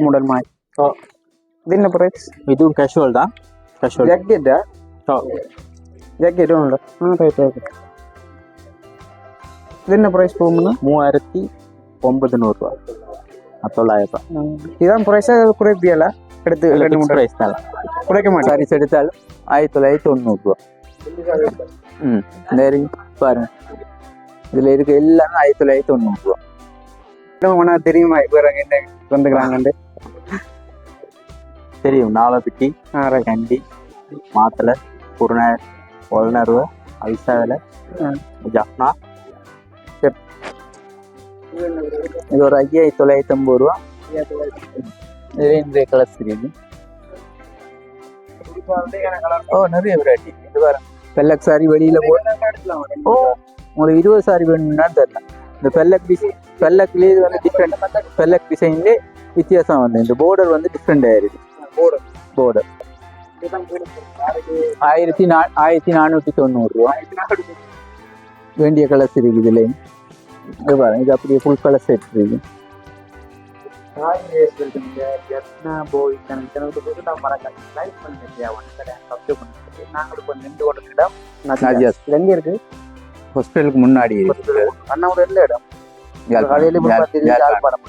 Model மாதிரி இது என்ன ப்ரைஸ் இதுவும் கேஷுவல் தான் கேஷுவல் ஜாக்கெட்டா ஜாக்கெட் ஒன்று ஆ ரைட் ரைட் இது என்ன ப்ரைஸ் போகும்னா மூவாயிரத்தி ஒன்பது நூறுரூவா தொள்ளாயிரம் ரூபா இதான் ப்ரைஸாக குறைப்பியலா எடுத்து ரெண்டு மூணு ப்ரைஸ் தான் குறைக்க மாட்டேன் சாரீஸ் எடுத்தாலும் ஆயிரத்தி தொள்ளாயிரத்தி தொண்ணூறுரூவா ம் நிறைய பாருங்க இதில் இருக்க எல்லாமே ஆயிரத்தி தொள்ளாயிரத்தி தொண்ணூறுரூவா வேணா தெரியுமா இப்போ என்ன வந்துக்கிறாங்கன்ட்டு தெரியும். ரைட் கண்டி மாத்தலை குருணை ஒலனருவ அவிசாவில் ம். ஜப்னா இது ஒரு ஐயாயிரத்தி தொள்ளாயிரத்தி ஐம்பது ரூபா. இது இந்த கலர்ஸ் ஓ நிறைய வெரைட்டி இது பாருங்க. பெல்லக் சாரி வெளியில போ ஓ உங்களுக்கு இருபது சாரி வேணும்னா தெரியல இந்த பெல்லக் டிசைன் பெல்லக்லேயே இது வந்து டிஃப்ரெண்ட் பெல்லக் டிசைன்லேயே வித்தியாசம் வந்து இந்த border வந்து டிஃப்ரெண்ட் ஆயிருக்கு. Border ஆயிரத்தி நா ஆயிரத்தி நானூற்றி தொண்ணூறு ரூபா. வேண்டிய கலர்ஸ் இருக்குது இதுலேயும் இது பாருங்க இது அப்படியே ஃபுல் கலர் செட் இருக்கு நாஜியாஸ் எங்க இருக்கு? ஹாஸ்பிட்டலுக்கு முன்னாடி அண்ணாவோட எந்த இடம்? யாழ்ப்பாணம்.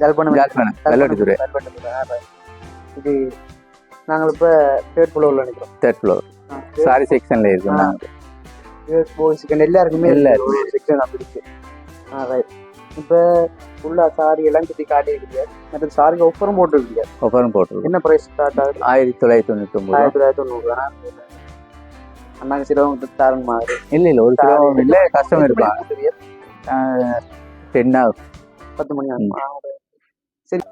யாழ்ப்பாணம். யாழ்ப்பாணம். இது நாங்கள் இப்போ தேர்ட் ஃப்ளோரில் நிற்கிறோம் தேர்ட் ஃப்ளோர் சாரி செக்ஷன்ல இருக்கு நாங்க. கேர்ள்ஸ் பாய்ஸுக்கு எல்லாருக்குமே. ஒரு செக்ஷன் அப்படி ஆ ரைட் இப்போ ஃபுல்லாக சாரி எல்லாம் சுற்றி காட்டி இருக்குது மற்ற சாரிக்கு ஒப்பரம் போட்டுருக்கீங்க. அப்புறம் போட்டுருக்கோம். என்ன ப்ரைஸ் ஸ்டார்ட் ஆகுது? ஆயிரத்தி தொள்ளாயிரத்தி தொண்ணூத்தி ஒன்பது ஆயிரத்தி தொள்ளாயிரத்தி தொண்ணூறு. அண்ணாங்க சிலவங்க தாரன் மாதிரி. இல்ல இல்ல. ஒரு கிலோ இல்ல கஷ்டம் தெரியாது. டென் ஹவர் பத்து மணி ஆகும். சரி.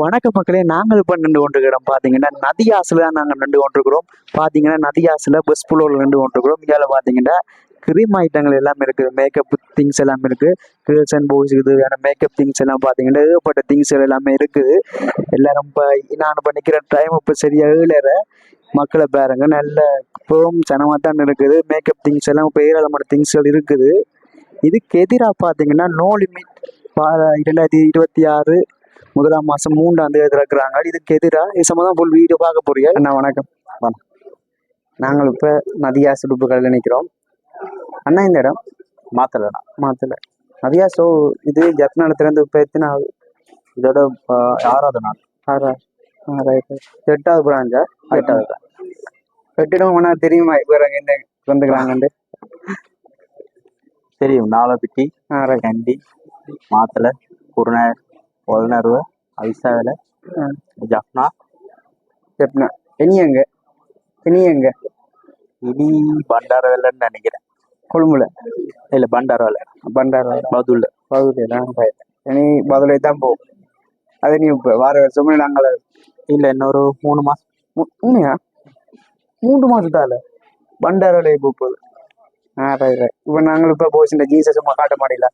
வணக்க மக்களே நாங்கள் இப்போ நின்று கொண்டிருக்கிறோம். பார்த்தீங்கன்னா நதியாசில் தான் நாங்கள் நின்று கொண்டிருக்கிறோம். பார்த்தீங்கன்னா நதியாசில் பஸ் புலோவில் நின்று கொண்டிருக்கிறோம். இதில் பார்த்தீங்கன்னா கிரீம் ஐட்டங்கள் எல்லாம் இருக்குது மேக்கப் திங்ஸ் எல்லாம் இருக்குது கேர்ள்ஸ் அண்ட் பாய்ஸுக்கு தேவையான மேக்கப் திங்ஸ் எல்லாம் பார்த்தீங்கன்னா ஏகப்பட்ட திங்ஸ் எல்லாமே இருக்குது எல்லாரும் இப்போ நான் இப்போ நிற்கிற டைம் இப்போ சரியாக ஏழற மக்களை பாருங்க நல்ல இப்போவும் சனமாக தான் இருக்குது. மேக்கப் திங்ஸ் எல்லாம் இப்போ ஏராளமான திங்ஸ்கள் இருக்குது. இதுக்கு எதிராக பார்த்தீங்கன்னா நோ லிமிட் இரண்டாயிரத்தி இருபத்தி ஆறு முதலாம் மாதம் மூன்றாம் தேதி திறக்கிறாங்க. இதுக்கு எதிராக இது சம்மந்தம் ஃபுல் வீடியோ பார்க்க போறீங்க அண்ணா வணக்கம். நாங்கள் இப்போ நதியா சுடுப்பு கடையில் நிற்கிறோம் அண்ணா இந்த இடம்? மாத்தலாம் மாத்தல. நதியா ஸோ இது ஜப்னால திறந்து இப்போ எத்தனை ஆகுது? இதோட ஆறாவது நாள். ஆறா ஆ ரைட் எட்டாவது பிராஞ்சா? எட்டாவது. நாள். எட்டிடம் வேணா தெரியுமா வேற என்ன வந்துக்கிறாங்கன்ட்டு? தெரியும். நாலப்பிட்டி கண்டி மாத்தலை குருணை அவிசாவில் ஆ. ஜப்னா ஜப்னா இனி எங்க? இனி எங்க? இனி பண்டாரவெல்லன்னு நினைக்கிறேன். கொழும்புல. இல்ல பண்டாரவெல்ல பண்டாரா பதுல்ல பகுதியெல்லாம் ரைட் இனி பதிலை தான் போகும் அது நீ இப்போ வார வருஷமே நாங்கள் இல்ல இன்னொரு மூணு மாசம். உண்மையா? மூன்று மாதத்தால பண்டாரோட இப்போ போகுது. ரைட் ரைட் இப்போ நாங்கள் இப்போ போய் இந்த ஜீன்ஸை சும்மா காட்ட மாட்டீங்களா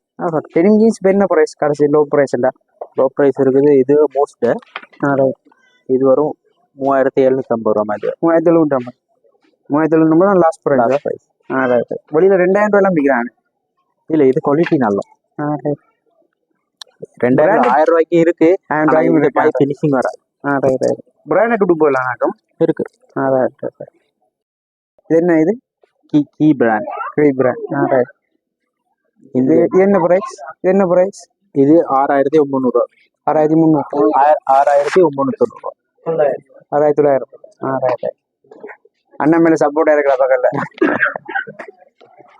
டெனிம் ஜீன்ஸ் இப்போ என்ன ப்ரைஸ் கடைசி லோ ப்ரைஸ் இல்லை லோ ப்ரைஸ் இருக்குது இது மோஸ்ட் ஆ ரைட் இது வரும் மூவாயிரத்தி எழுநூத்தி ஐம்பது ரூபா மாதிரி மூவாயிரத்தி எழுநூற்றம்பது மூவாயிரத்தி எழுநூறு தான் லாஸ்ட் ப்ரைஸ் லாஸ்ட் ப்ரைஸ் ஆ ரைட் வெளியில் ரெண்டாயிரம் ரூபாய்லாம் விற்கிறாங்க இல்ல இது குவாலிட்டி நல்லா ஆ ரைட் ரெண்டாயிரம் ஆயிரம் ரூபாய்க்கு இருக்கு ஃபினிஷிங் வராது ஆ ரைட் ரைட் பிராண்டை கூட்டு போயிடலாம் நாக்கம் இருக்கு ஆ ரைட் ரைட் இது என்ன இது கீ கீ பிராண்ட் கிரீ பிராண்ட் இது என்ன ப்ரைஸ் என்ன ப்ரைஸ் இது ஆறாயிரத்தி ஒன்பது ஆறாயிரத்தி முந்நூறு ஆறாயிரத்தி ஒன்பது தொண்ணூறு ஆறாயிரத்தி தொள்ளாயிரம். ஆ ரைட் ரைட் அண்ணன் மேல சப்போர்ட்டா இருக்கிற பக்கத்துல.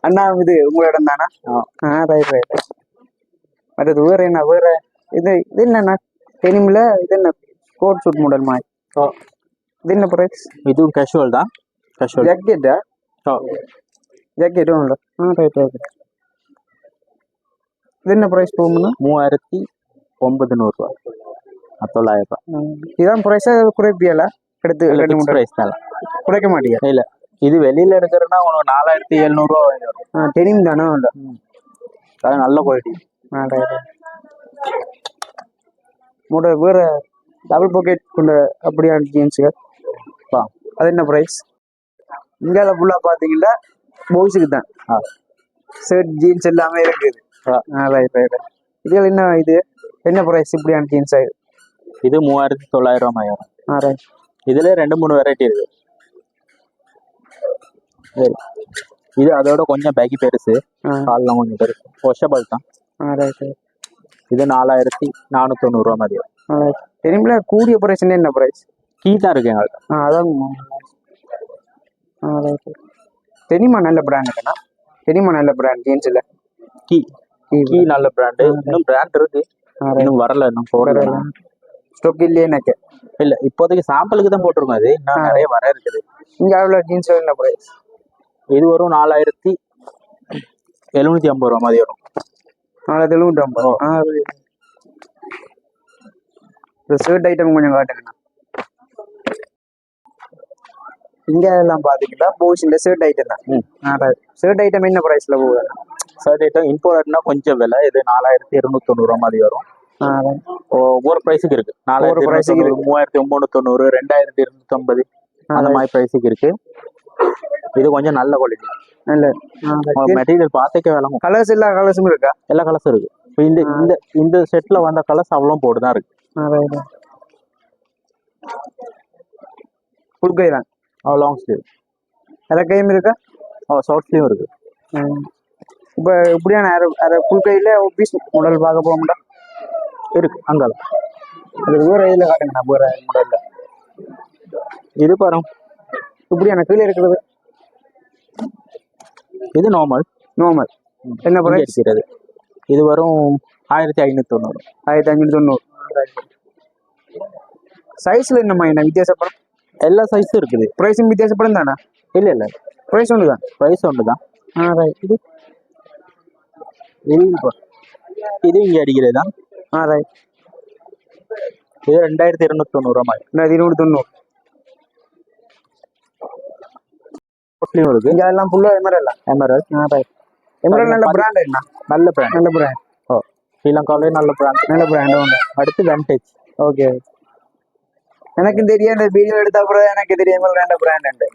அண்ணா இது உங்களோட இடம் தானா? ஆ. ரைட் ரைட் மற்றது வேற என்ன? வேற இது இது என்னண்ணா? டெனிம்ல இது என்ன? கோட் சூட் மாடல் மாதிரி. இது என்ன ப்ரைஸ் இதுவும் கேஷுவல் தான். கேஷுவல் ஜாக்கெட்டா ஜாக்கெட்டும் உண்டு ஆ ரைட் ரைட் இது என்ன ப்ரைஸ் போகும்னா மூவாயிரத்தி ஒன்பது நூறுரூவா தொள்ளாயிரம் ரூபா இதான் ப்ரைஸா குறைப்பியல எடுத்து ரெண்டு மூணு ப்ரைஸ் தான் குறைக்க மாட்டீங்க இல்ல இது வெளியில எடுக்கிறதுனா உனக்கு நாலாயிரத்தி எழுநூறுவா வரும் ஆ டெனிம் தானே உண்டு அது நல்ல குவாலிட்டி ஆ ரைட் மூட வேற டபுள் பாக்கெட் கொண்ட அப்படியான ஜீன்ஸுகள் அது என்ன ப்ரைஸ் இந்தியாவில் ஃபுல்லாக பார்த்தீங்கன்னா பாய்ஸுக்கு தான். ஷர்ட் ஜீன்ஸ் எல்லாமே இருக்குது. ரைட் ரைட் இதில் என்ன இது? என்ன ப்ரைஸ் இப்படியான ஜீன்ஸ் ஆகுது இது மூவாயிரத்தி தொள்ளாயிரம் ரூபாய் வரும் ஆ ரைட் இதுல ரெண்டு மூணு வெரைட்டி இருக்கு. சரி. இது அதோட கொஞ்சம் பேக்கி பெருசு. கால்லாம் கொஞ்சம் பெருசு. வாஷபிள் தான். இது நாலாயிரத்தி நானூத்தி தொண்ணூறுவா மாதிரி டெனிமில் கூடிய ப்ரைஸ் என்ன ப்ரைஸ் கீ தான் இருக்கு எங்கள்கிட்ட ஆ அதான். டெனிமா நல்ல பிராண்டுண்ணா டெனிமா நல்ல பிராண்ட் ஜீன்ஸில் கீ கீ நல்ல பிராண்டு இன்னும் பிராண்ட் இருக்கு. இன்னும் வரல இன்னும் போடல. ஸ்டொக் இல்லையே எனக்கு. இல்ல இப்போதைக்கு சாம்பிளுக்கு தான் போட்டிருக்கோம் அது. இன்னும் நிறைய வர இருக்குது. இங்கே அவ்வளோ ஜீன்ஸ் என்ன ப்ரைஸ் இது வரும் நாலாயிரத்தி எழுநூத்தி ஐம்பது ரூபா மாதிரி வரும். நாலு தெலுங்கு ஐம்பது இந்த ஷர்ட் ஐட்டம் கொஞ்சம் காட்டுங்கண்ணா. இங்க எல்லாம் பாத்தீங்கன்னா போஸ் இந்த ஷர்ட் ஐட்டம் தான். ஷர்ட் ஐட்டம் என்ன பிரைஸ்ல போகுது? சர்ட் ஐட்டம் இம்போர்ட்னா கொஞ்சம் விலை. இது நாலாயிரத்தி இருநூத்தி தொண்ணூறு மாதிரி வரும். ஒவ்வொரு ப்ரைஸுக்கு இருக்கு. நாலாயிரத்தி price க்கு தொண்ணூறு மூவாயிரத்தி ஒன்பது தொண்ணூறு ரெண்டாயிரத்தி இருநூத்தி ஐம்பது அந்த மாதிரி ப்ரைஸுக்கு இருக்கு. இது கொஞ்சம் நல்ல குவாலிட்டி நல்ல மெட்டீரியல் பார்த்துக்க விளங்கும் கலர்ஸ் எல்லா கலர்ஸும் இருக்கா? எல்லா கலர்ஸும் இருக்கு. இந்த இந்த இந்த செட்ல வந்த கலர்ஸ் அவ்வளோ போட்டு தான் இருக்கு. ஃபுல் கை தான் லாங் ஸ்லீவ் அரை கையும் இருக்கா? அவ்வளோ ஷார்ட் ஸ்லீவ் இருக்கு. இப்போ இப்படியான அரை அரை ஃபுல் கையில் பீஸ் மாடல் பார்க்க போகமுடா இருக்கு அங்கே. அது வேற இதில் காட்டுங்கண்ணா வேற மாடலில் இது பாருங்க. இப்படியான கீழே இருக்கிறது. இது நார்மல் நார்மல் என்ன பிரைஸ் இருக்கிறது. இது வரும் ஆயிரத்தி ஐநூத்தி தொண்ணூறு. ஆயிரத்தி அஞ்சூற்றி தொண்ணூறு. சைஸ்ல என்னம்மா என்ன வித்தியாசப்படும்? எல்லா சைஸும் இருக்குது. ப்ரைஸும் வித்தியாசப்படும் தானே? இல்ல இல்ல. ப்ரைஸ் ஒன்று தான் ப்ரைஸ் ஒன்று தான் ஆ ரைட் இது இது இங்கே அடிக்கிறது தான் ஆ ரைட் இது ரெண்டாயிரத்தி இருநூத்தி தொண்ணூறு மாதிரி ரெண்டாயிரத்தி இருநூறு தொண்ணூறு ஸ்லீவ் இருக்கு. இங்கே எல்லாம் ஃபுல்லாக எமரல் ஆ? ரைட் எமரல் நல்ல பிராண்ட் என்ன? நல்ல பிராண்ட் நல்ல பிராண்ட் ஓ ஸ்ரீலங்காவிலே நல்ல பிராண்ட் நல்ல பிராண்ட் ஒன்று அடுத்து வெண்டேஜ் ஓகே எனக்கும் தெரியும் இந்த வீடியோ எடுத்த அப்புறம் எனக்கு தெரியும் நல்ல பிராண்ட் உண்டு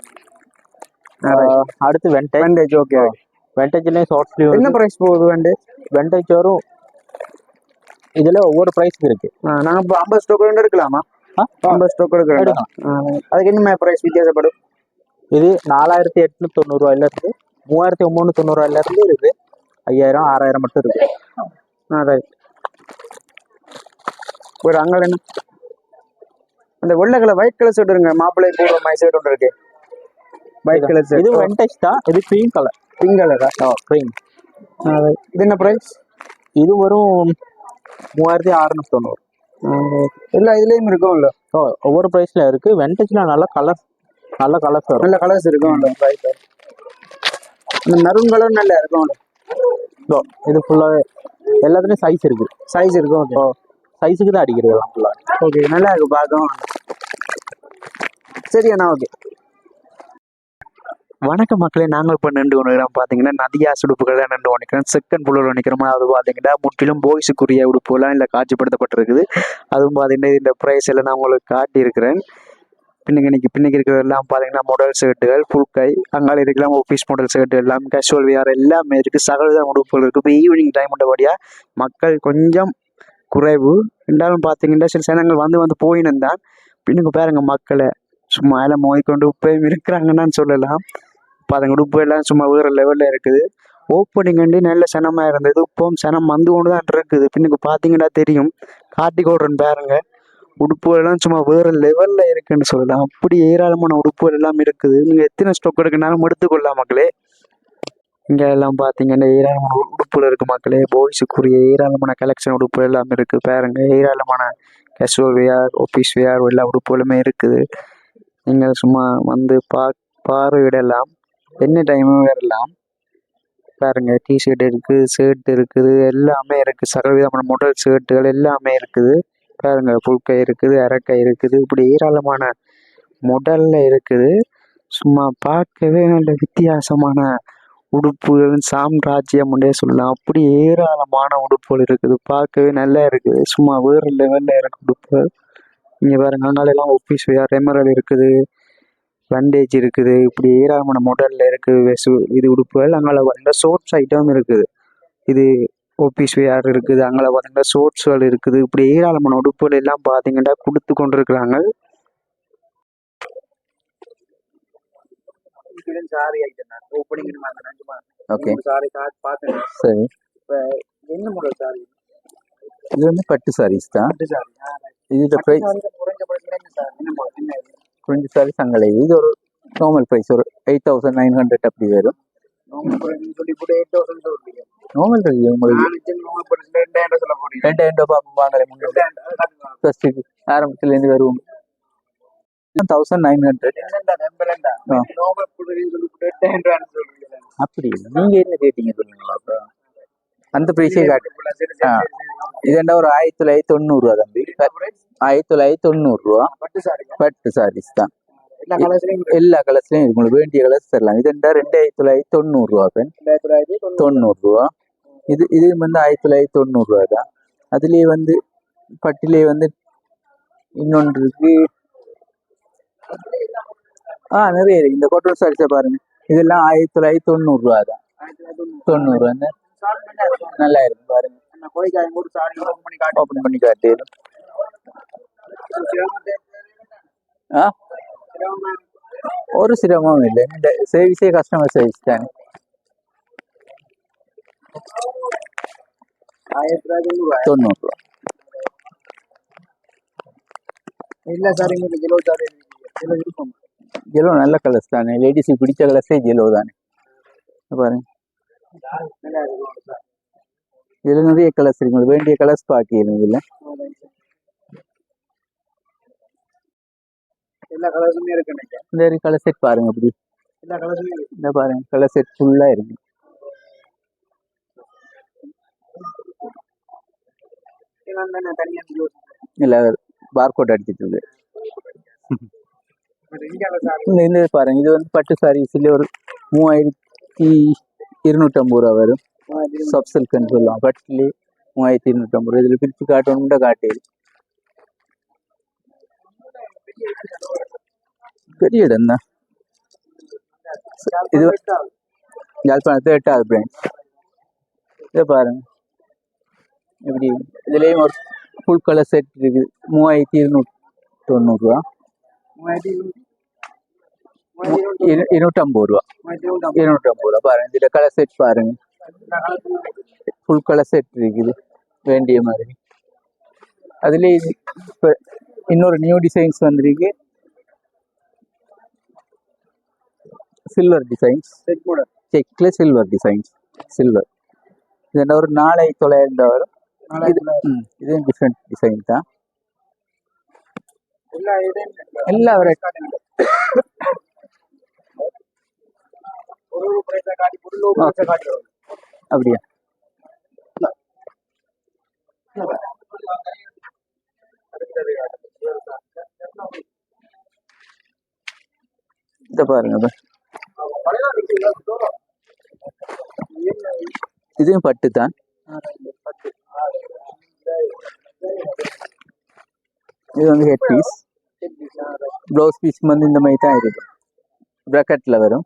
அடுத்து வெண்டேஜ் வெண்டேஜ் ஓகே வெண்டேஜ்லேயும் ஷார்ட் ஸ்லீவ் என்ன ப்ரைஸ் போகுது வெண்டேஜ் வெண்டேஜ் வரும். இதுல ஒவ்வொரு ப்ரைஸ்க்கு இருக்கு. நாங்கள் இப்போ ஐம்பது ஸ்டோக் ரெண்டு எடுக்கலாமா? ஆ? ஐம்பது ஸ்டோக் எடுக்கலாம். அதுக்கு என்ன ப்ரைஸ் வித்தியாசப்படும்? இது நாலாயிரத்தி எட்நூத்தி தொண்ணூறுவாயில இருந்து மூவாயிரத்தி ஒன்பது தொண்ணூறுவாயில இருந்து இருக்கு ஐயாயிரம் ஆறாயிரம் மட்டும் இருக்கு. ரைட் ஒரு அங்கே என்ன? அந்த வெள்ளை கலர் ஒயிட் கலர் ஷர்ட் இருங்க மாப்பிள்ளை போடுற மாதிரி ஷர்ட் ஒன்று இருக்கு. ஒயிட் கலர் இது ஷர்ட் வெண்டேஜ் தான் இது க்ரீம் கலர் பிங்க் கலரா க்ரீம் இது என்ன ப்ரைஸ் இது வரும் மூவாயிரத்தி அறுநூத்தி தொண்ணூறு. எல்லா இதுலேயும் இருக்கும்ல? ஸோ ஒவ்வொரு ப்ரைஸ்ல இருக்கு. வெண்டேஜ்ல நல்ல கலர் நல்ல கலர்ஸ் வரும். நல்ல கலர்ஸ் இருக்கும்ல ரைட் அந்த மெரூன் கலர் நல்லா இருக்கும்ல? இதோ, இது ஃபுல்லா எல்லாத்துலயும் சைஸ் இருக்கு. சைஸ் இருக்கும் சைஸுக்கு தான் அடிக்கிறது எல்லாம் ஃபுல்லா ஓகே நல்லா இருக்கு பார்க்கும் சரி அண்ணா ஓகே. வணக்கம் மக்களே நாங்கள் இப்போ நின்று கொண்டிருக்கிறோம். பார்த்தீங்கன்னா நதியா உடுப்புகள் தான் நின்று கொண்டிருக்கிறோம். செகண்ட் புள்ளூர் அது பார்த்தீங்கன்னா முற்றிலும் பாய்ஸுக்குரிய உடுப்புகள்லாம் இல்லை காட்சிப்படுத்தப்பட்டிருக்குது. அதுவும் பார்த்தீங்கன்னா இந்த ப்ரைஸ் எல்லாம் நான் உங்களுக்கு காட்டியிருக்கிறேன். பின்னுக்கு இன்னைக்கு பின்னுக்கு இருக்கிறதெல்லாம் பார்த்தீங்கன்னா மாடல் ஷர்ட்டுகள் ஃபுல் கை. அங்கால இதுக்கெல்லாம் ஆஃபீஸ் மாடல் ஷர்ட் எல்லாம் கேஷுவல் வியார் எல்லாமே இருக்குது சகல உடுப்புகள் இருக்குது இப்போ ஈவினிங் டைம் உண்டபடியாக மக்கள் கொஞ்சம் குறைவு. இருந்தாலும் பார்த்தீங்கன்னா சில சேனங்கள் வந்து வந்து போயின்னு தான் பின்னுக்கு பாருங்க மக்களை. சும்மா எல்லாம் மோதிக்கொண்டு உப்பையும் இருக்கிறாங்கன்னு சொல்லலாம். இப்போ அதுங்க உடுப்பு எல்லாம் சும்மா வேறு லெவலில் இருக்குது. ஓப்பனிங் வண்டி நல்ல சனமாக இருந்தது. இப்போவும் சனம் வந்து கொண்டு தான் இருக்குது. பின்னுக்கு பார்த்தீங்கன்னா தெரியும். காட்டி பாருங்க. உடுப்புகள் எல்லாம் சும்மா வேறு லெவலில் இருக்குன்னு சொல்லலாம். அப்படி ஏராளமான உடுப்புகள் எல்லாம் இருக்குது. நீங்கள் எத்தனை ஸ்டோக் எடுக்கனாலும் எடுத்துக்கொள்ளலாம் மக்களே. இங்கே எல்லாம் பார்த்தீங்கன்னா ஏராளமான உடுப்பில் உடுப்புகள் மக்களே. பாய்ஸுக்குரிய ஏராளமான கலெக்ஷன் உடுப்பு எல்லாமே இருக்குது பாருங்கள் ஏராளமான கேஷுவல் வேர் ஆஃபீஸ் வேர் எல்லா உடுப்புகளுமே இருக்குது. நீங்கள் சும்மா வந்து பா பார்வையிடலாம். என்ன டைமும் வரலாம் பாருங்க டிஷர்ட் இருக்குது ஷர்ட் இருக்குது எல்லாமே இருக்குது சகலவிதமான மாடல் ஷர்ட்டுகள் எல்லாமே இருக்குது. பாருங்க புல்கை இருக்குது அரக்கை இருக்குது. இப்படி ஏராளமான மொடலில் இருக்குது. சும்மா பார்க்கவே நல்ல வித்தியாசமான உடுப்புகள் சாம்ராஜ்யம் என்றே சொல்லலாம். அப்படி ஏராளமான உடுப்புகள் இருக்குது. பார்க்கவே நல்லா இருக்குது. சும்மா வேறு லெவலில் இருக்கு உடுப்புகள் இங்கே பாருங்க அதனால ஒப்பீஸ் வேறு ரெமரல் இருக்குது. பண்டேஜ் இருக்குது. இப்படி ஏராளமான மாடலில் இருக்குது வெசு- இது உடுப்புகள். அங்கே பார்த்தீங்கன்னா ஷோர்ட்ஸ் ஐட்டம் இருக்குது. இது ஓபிஸ் வேர் இருக்குது. அங்கே பார்த்தீங்கன்னா ஷோர்ட்ஸ்கள் இருக்குது. இப்படி ஏராளமான உடுப்புகள் எல்லாம் பார்த்தீங்கன்னா கொடுத்து கொண்டிருக்கிறாங்க. Sari item opening okay sari பார்த்தேன் சரி என்ன மாடல் சாரி இது வந்து பட்டு சாரீஸ் தான் இதோட ப்ரைஸ் குறைஞ்ச படத்துல என்ன சார் என்ன model? என்ன இது? ஒரு நார்மல் ப்ரைஸ் ஒரு எயிட் தௌசண்ட் நைன் ஹண்ட்ரட் அப்படி வரும் normal price ன்னு சொல்லி கூட 8000 சொல்றீங்க. நார்மல் ப்ரைஸ் உங்களுக்கு நான் நினைச்சேன் normal price ல 2000 சொல்ல போறீங்க. ரெண்டாயிரம் ரூபாய் பார்ப்போம் வாங்கலை முன்னாடி 2000 அது காட்டுங்க. ஃபர்ஸ்ட்டுக்கு ஆரம்பத்துலேருந்து வருவோம் தௌசண்ட் நைன் ஹண்ட்ரட் என்னண்டா, நம்பலண்டா. ஆ. normal price ன்னு சொல்லி கூட 8000 சொல்றீங்க. அப்படி நீங்கள் என்ன கேட்டீங்க சொல்லுங்களா அந்த ப்ரைஸே காட்டு. இதெண்டா ஒரு ஆயிரத்தி தொள்ளாயிரத்தி தொண்ணூறுரூவா தம்பி? ஆயிரத்தி தொள்ளாயிரத்தி பட்டு saree. பட்டு சாரீஸ் தான். எல்லா கலர்ஸ்லையும் இருக்கு. உங்களுக்கு வேண்டிய கலர்ஸ் தரலாம். இதெண்டா ரெண்டாயிரத்தி தொள்ளாயிரத்தி தொண்ணூறுரூவா பெண் 1990. தொண்ணூறுரூவா இது இது வந்து ஆயிரத்தி தொள்ளாயிரத்தி தொண்ணூறுரூவா தான். அதுலேயே வந்து பட்டிலே வந்து இன்னொன்று இருக்கு. ஆ நிறைய இருக்கு. இந்த கொட்டோஸ் சாரீஸை பாருங்க. இதெல்லாம் ஆயிரத்தி தொள்ளாயிரத்தி தொண்ணூறுரூவா தான். 1990. தொண்ணூறுரூவா தான். saree நல்லா நல்லா இருக்கு பாருங்க. ஓப்பன் பண்ணி காட்டு. ஆ? ஒரு சிரமமும் இல்லை. இந்த சர்வீஸே கஸ்டமர் சர்வீஸ் தானே. தொண்ணூறு. இல்ல சார் இங்க கிலோ சார் ஜெலோ நல்ல கலர்ஸ் தானே. லேடிஸுக்கு பிடிச்ச கலர்ஸே ஜெலோ தானே. பாருங்க. இதில் நிறைய கலர்ஸ் இருக்கு. உங்களுக்கு வேண்டிய கலர்ஸ் பார்க்கலாம் இதில். எல்லா கலர்ஸுமே இருக்கு இந்த கலர் செட் பாருங்க அப்படி. எல்லா கலர்ஸுமே இருக்கு. இந்த பாருங்க. கலர் செட் ஃபுல்லாக இருக்கு. இல்லை பார்கோட் அடிச்சிட்டு இருக்கு. இந்த இந்த பாருங்க இது வந்து பட்டு சாரீஸ்ல ஒரு மூவாயிரத்தி இருநூற்றம்பது ரூபா வரும். சப் சில்க்னு சொல்லுவாங்க பட்டுலே மூவாயிரத்தி இருநூற்றம்பது ரூபா. இதில் பிரித்து காட்டணும்னா காட்டு. பெரிய இடம் தான். இது யாழ்ப்பாணத்தில் எட்டாவது பிரான்ச் இதை பாருங்க. எப்படி? இதுலேயும் ஒரு ஃபுல் கலர் செட் இருக்குது. மூவாயிரத்தி இருநூற்றி தொண்ணூறுரூவா இருநூற்றம்பது ரூபா இருநூற்றம்பது ரூபா பாருங்க இதில் கலர் செட் பாருங்க ஃபுல் கலர் செட் இருக்குது வேண்டிய மாதிரி அதுலேயே இப்போ இன்னொரு நியூ டிசைன்ஸ் வந்திருக்கு சில்வர் டிசைன்ஸ் செக்கில் சில்வர் டிசைன்ஸ் சில்வர் இது ஒரு நாலாயிரத்தி தொள்ளாயிரம் வரும் இது டிஃப்ரெண்ட் டிசைன் தான் எல்லா இதையும் எல்லா variety- காட்டுங்க ஒரு ஒரு பிரைஸை காட்டி பொருள் ஒரு பிரைஸை வரும். அப்படியா? இதை பாருங்க இதை. இதுவும் பட்டு தான். இது வந்து ஹெட் பீஸ் ப்ளவுஸ் பீஸ் வந்து இந்த மாதிரி தான் இருக்கும் ப்ராக்கெட்டில் வரும்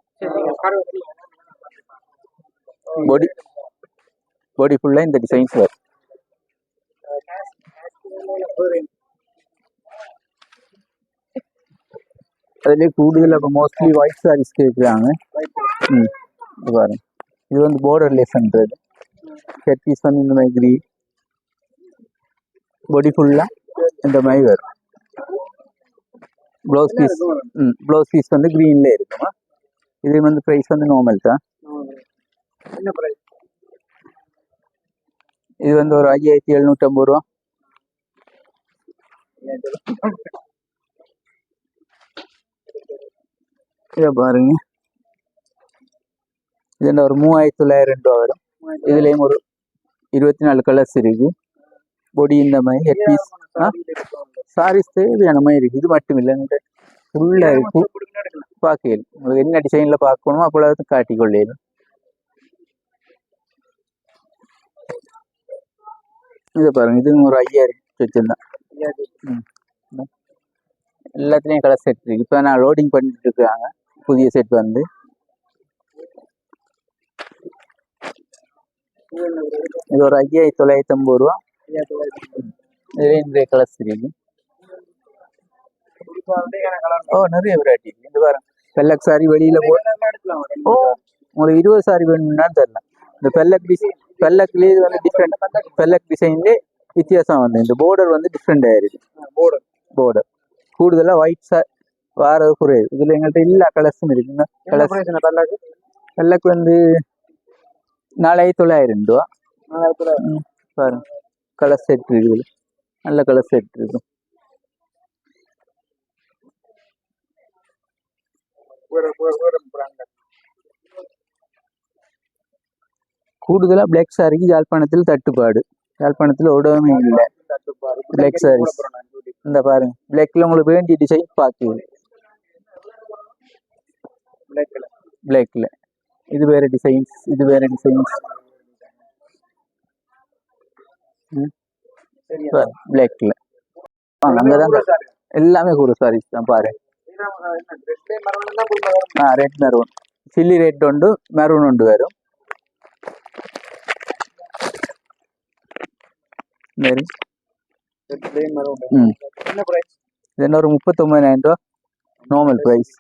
பாடி பாடி ஃபுல்லாக இந்த டிசைன்ஸ் வரும் அதுலேயே கூடுதல் இப்போ மோஸ்ட்லி ஒயிட் சாரீஸ் கேட்குறாங்க ம் இது பாருங்க இது வந்து போர்டர் லெஸ்ன்றது ஹெட் பீஸ் வந்து இந்த மாதிரி பாடி ஃபுல்லாக இந்த மாதிரி வரும் ப்ளவுஸ் பீஸ் ம் ப்ளவுஸ் பீஸ் வந்து க்ரீன்ல இருக்குமா? இது வந்து ப்ரைஸ் வந்து நார்மல் தான் என்ன பிரைஸ் இது வந்து ஒரு ஐயாயிரத்தி எழுநூற்றம்பது ரூபா. இதை பாருங்க. இது என்ன ஒரு மூவாயிரத்தி தொள்ளாயிரம் ரூபா வரும். இதுலேயும் ஒரு இருபத்தி நாலு கலர்ஸ் இருக்கு. பொடி இந்த மாதிரி ஹெட் பீஸ் சாரீஸ் தேவையான மாதிரி இருக்கு. இது மட்டும் இல்லை ஃபுல்லாக இருக்கு. பார்க்கல உங்களுக்கு என்ன டிசைனில் பார்க்கணுமோ அப்பொழுது காட்டிக்கொள்ளேன் இதை பாருங்க இது ஒரு ஐயாயிரம் வச்சுருந்தேன் எல்லாத்துலேயும் கலர் செட் இருக்கு. இப்போ நான் லோடிங் பண்ணிட்டு இருக்காங்க. புதிய செட் வந்து. இது ஒரு ஐயாயிரத்தி தொள்ளாயிரத்தி ஐம்பது ரூபா. நிறைய கலர்ஸ் இருக்கு ஓ நிறைய வெரைட்டி இருக்கு. இந்த பாருங்க. பெல்லக் சாரி வெளியில போ ஓ உங்களுக்கு இருபது சாரி வேணும்னா தரலாம். இந்த பெல்லக் டிசை பெல்லக்லேயே வந்து டிஃப்ரெண்ட் பெல்லக் டிசைன்லேயே வித்தியாசம் வந்து இந்த border வந்து டிஃப்ரெண்ட் ஆயிருக்கு போர்டர் border கூடுதலாக ஒயிட் சார் வாரது குறைவு இதில் எங்கள்கிட்ட எல்லா கலர்ஸும் இருக்குங்க கலர்ஸ் பிரைஸ் என்ன தள்ளாக்கு பெல்லக் வந்து நாலாயிரத்தி தொள்ளாயிரம் ரூபா. பாருங்க. கலர் செட் இருக்குது நல்ல கலர் செட் இருக்கும் கூடுதலாக பிளாக் சாரிக்கு யாழ்ப்பாணத்தில் தட்டுப்பாடு. யாழ்ப்பாணத்தில் உடவுமே இல்லை. பிளாக் சாரீஸ் இந்த பாருங்க. பிளாக்ல உங்களுக்கு வேண்டிய டிசைன் பார்க்குது பிளாக்ல இது வேற டிசைன்ஸ் இது வேற டிசைன்ஸ் பிளாக்ல எல்லாமே கூறு சார் தான் பாரு ஆ ரெட் மெரூன் சில்லி ரெட் உண்டு மெரூன் உண்டு வரும் இது ஒரு முப்பத்தொம்பதாயிரம் ரூபா நார்மல் ப்ரைஸ்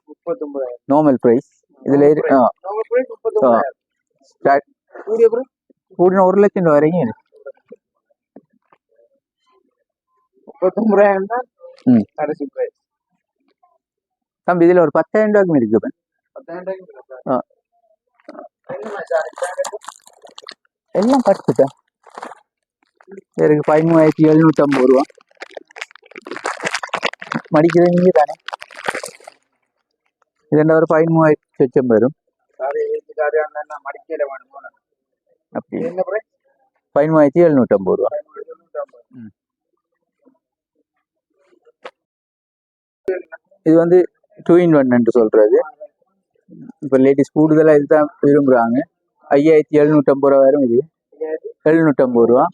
நார்மல் ப்ரைஸ் இதுல கூடின ஒரு லட்சம் ரூபாய் வரைக்கும் இப்போ தும்புறேன்னா கடைசி பிரைஸ் தம்பி இதில் ஒரு பத்தாயிரம் ரூபாய்க்கும் இருக்கு பத்தாயிரம் எல்லாம் பட்டுட்டா எனக்கு பதிமூணாயிரத்தி எழுநூத்தி ஐம்பது ரூபா. மடிக்கிறது நீங்க தானே? இதெண்டா ஒரு பதிமூவாயிரத்தி சொச்சம் வரும். மடிக்கல வேணுமோ? பதிமூவாயிரத்தி எழுநூத்தி ஐம்பது ரூபா இது வந்து டூ இன் ஒன் சொல்றது இப்போ லேடிஸ் கூடுதலாக இதுதான் விரும்புகிறாங்க ஐயாயிரத்தி எழுநூற்றம்பது ரூபா வரும் இது. எழுநூற்றம்பது ரூபா.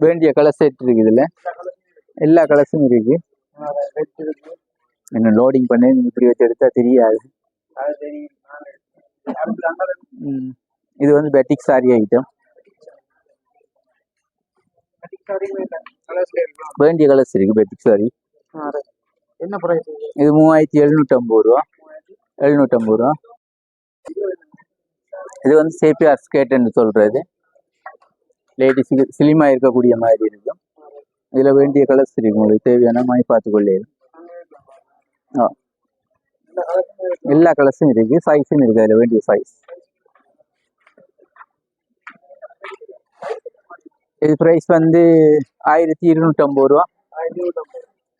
வேண்டிய கலர் செட் இருக்கு இதில். எல்லா கலர்ஸும் இருக்கு. இன்னும் லோடிங் பண்ணி இப்படி வச்சு எடுத்தால் தெரியாது. இது வந்து பெட்டிக் சாரி ஐட்டம் வேண்டிய கலர்ஸ் இருக்கு பெட்டிக் சாரி என்ன ப்ரைஸ் இது மூவாயிரத்தி எழுநூற்றம்பது ரூபா. எழுநூற்றம்பது ரூபா. இது வந்து சேப்பியார் ஸ்கேட்டுன்னு சொல்றது. லேடிஸுக்கு சிலிமா இருக்கக்கூடிய மாதிரி இருக்கும். இதில் வேண்டிய கலர்ஸ் இருக்கு உங்களுக்கு தேவையான மாதிரி பார்த்துக்கொள்ளே ஆ. எல்லா கலர்ஸும் இருக்கு. சைஸும் இருக்கு. அதில் வேண்டிய சைஸ் இது ப்ரைஸ் வந்து ஆயிரத்தி இருநூற்றம்பது ரூபா.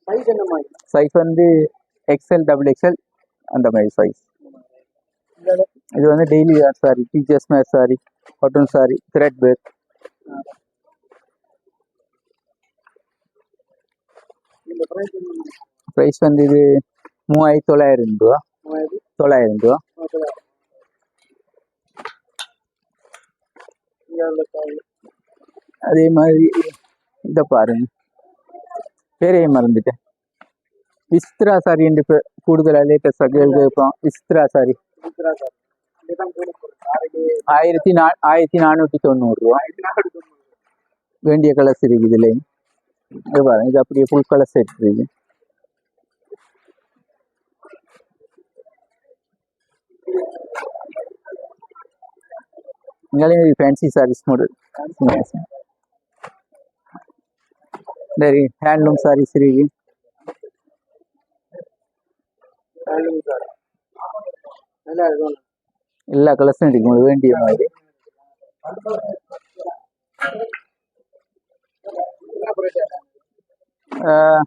சைஸ் என்ன மாதிரி சைஸ் வந்து எக்ஸ்எல் டபுள் எக்ஸ்எல் அந்த மாதிரி சைஸ் இது வந்து டெய்லி வேர் சாரி டீச்சர்ஸ் மேர் sari cotton sari thread price price வந்து இது மூவாயிரத்தி தொள்ளாயிரம் ரூபா. தொள்ளாயிரம் ரூபா. அதே மாதிரி இதை பாருங்க. பேரையே மறந்துட்டேன். விஸ்திரா சாரி என்று இப்போ கூடுதலாக லேட்டஸ்டாக கேட்போம் விஸ்திரா சாரி. ஆயிரத்தி நா ஆயிரத்தி நானூற்றி தொண்ணூறு ரூபா. வேண்டிய கலர்ஸ் இருக்குது இதுல இது பாருங்க. இது அப்படியே ஃபுல் கலர் செட் இருக்கு ஃபேன்சி சாரீஸ் மாடல் சரி ஹேண்ட்லூம் சாரீஸ் இருக்கு எல்லா இருக்கு உங்களுக்கு வேண்டிய மாதிரி. ஆஹ்,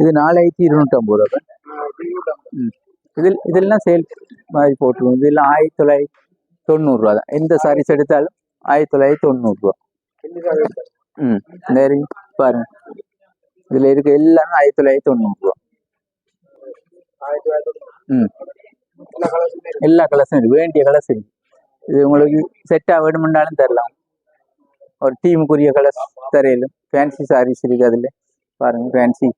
இது நாலாயிரத்தி இருநூற்றம்பது ரூபா. இதில் இதெல்லாம் சேல் மாதிரி போட்டுருவோம். இதெல்லாம் ஆயிரத்தி தொள்ளாயிரத்தி தொண்ணூறுரூவா தான். எந்த சாரீஸ் எடுத்தாலும் ஆயிரத்தி தொள்ளாயிரத்தி தொண்ணூறுரூவா ம் நிறைய பாருங்க இதில் இருக்க எல்லாமே ஆயிரத்தி தொள்ளாயிரத்தி தொண்ணூறுரூவா ம் எல்லா கலர்ஸும் இருக்கு வேண்டிய கலர்ஸ் இருக்கு இது உங்களுக்கு செட்டாக வேணுமென்றாலும் தரலாம் ஒரு டீமுக்குரிய கலர்ஸ் தரையிலும் ஃபேன்சி சாரீஸ் இருக்கு அதில் பாருங்க ஃபேன்சி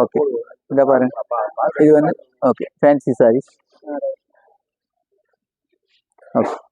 ஓகே இதை பாருங்க இது வந்து ஓகே ஃபேன்சி சாரீஸ் ஓகே